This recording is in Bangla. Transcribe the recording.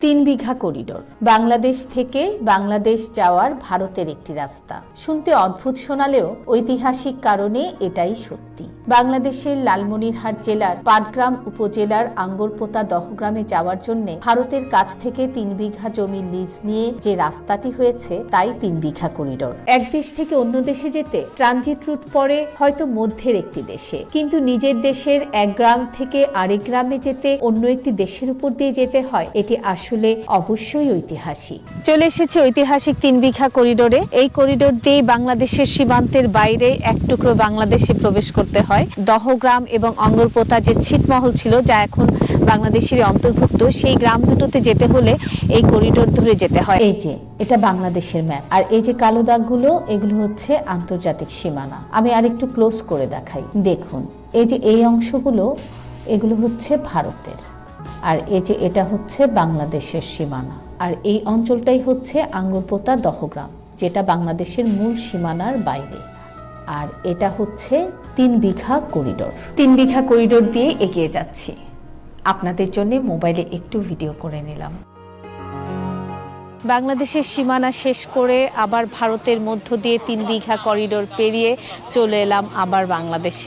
তিন বিঘা করিডোর। বাংলাদেশ থেকে বাংলাদেশ যাওয়ার ভারতের একটি রাস্তা। শুনতে অদ্ভুত শোনালেও ঐতিহাসিক কারণে এটাই সত্যি। বাংলাদেশের লালমনিরহাট জেলার পাটগ্রাম উপজেলার আঙ্গরপোতা দহগ্রামে যাওয়ার জন্য ভারতের কাছ থেকে তিন বিঘা জমি লিজ নিয়ে যে রাস্তাটি হয়েছে, তাই তিন বিঘা করিডোর। এক দেশ থেকে অন্য দেশে যেতে ট্রানজিট রুট পড়ে হয়তো মধ্যের একটি দেশে। কিন্তু নিজের দেশের এক গ্রাম থেকে আরেক গ্রামে যেতে অন্য একটি দেশের উপর দিয়ে যেতে হয়, এটি আসলে অবশ্যই ঐতিহাসিক। চলে এসেছে ঐতিহাসিক তিন বিঘা করিডোরে। এই করিডোর দিয়ে বাংলাদেশের সীমান্তের বাইরে এক টুকরো বাংলাদেশে প্রবেশ করতে হয়। দহগ্রাম এবং অঙ্গরপোতা যে ছিটমহল ছিল, যা এখন বাংলাদেশের অন্তর্ভুক্ত, সেই গ্রাম দুটোতে যেতে হলে এই করিডোর ধরে যেতে হয়। এই যে, এটা বাংলাদেশের ম্যাপ। আর এই যে কালো দাগগুলো, এগুলো হচ্ছে আন্তর্জাতিক সীমানা। আমি আরেকটু ক্লোজ করে দেখাই। দেখুন, এই যে এই অংশগুলো, এগুলো হচ্ছে ভারতের। আর এই যে এটা হচ্ছে বাংলাদেশের সীমানা। আর এই অঞ্চলটাই হচ্ছে আঙ্গুরপোতা দহগ্রাম, যেটা বাংলাদেশের মূল সীমানার বাইরে। আর এটা হচ্ছে তিন বিঘা করিডোর। তিন বিঘা করিডোর দিয়ে এগিয়ে যাচ্ছি। আপনাদের জন্য মোবাইলে একটু ভিডিও করে নিলাম। বাংলাদেশের সীমানা শেষ করে আবার ভারতের মধ্য দিয়ে তিন বিঘা করিডোর পেরিয়ে চলে এলাম আবার বাংলাদেশে।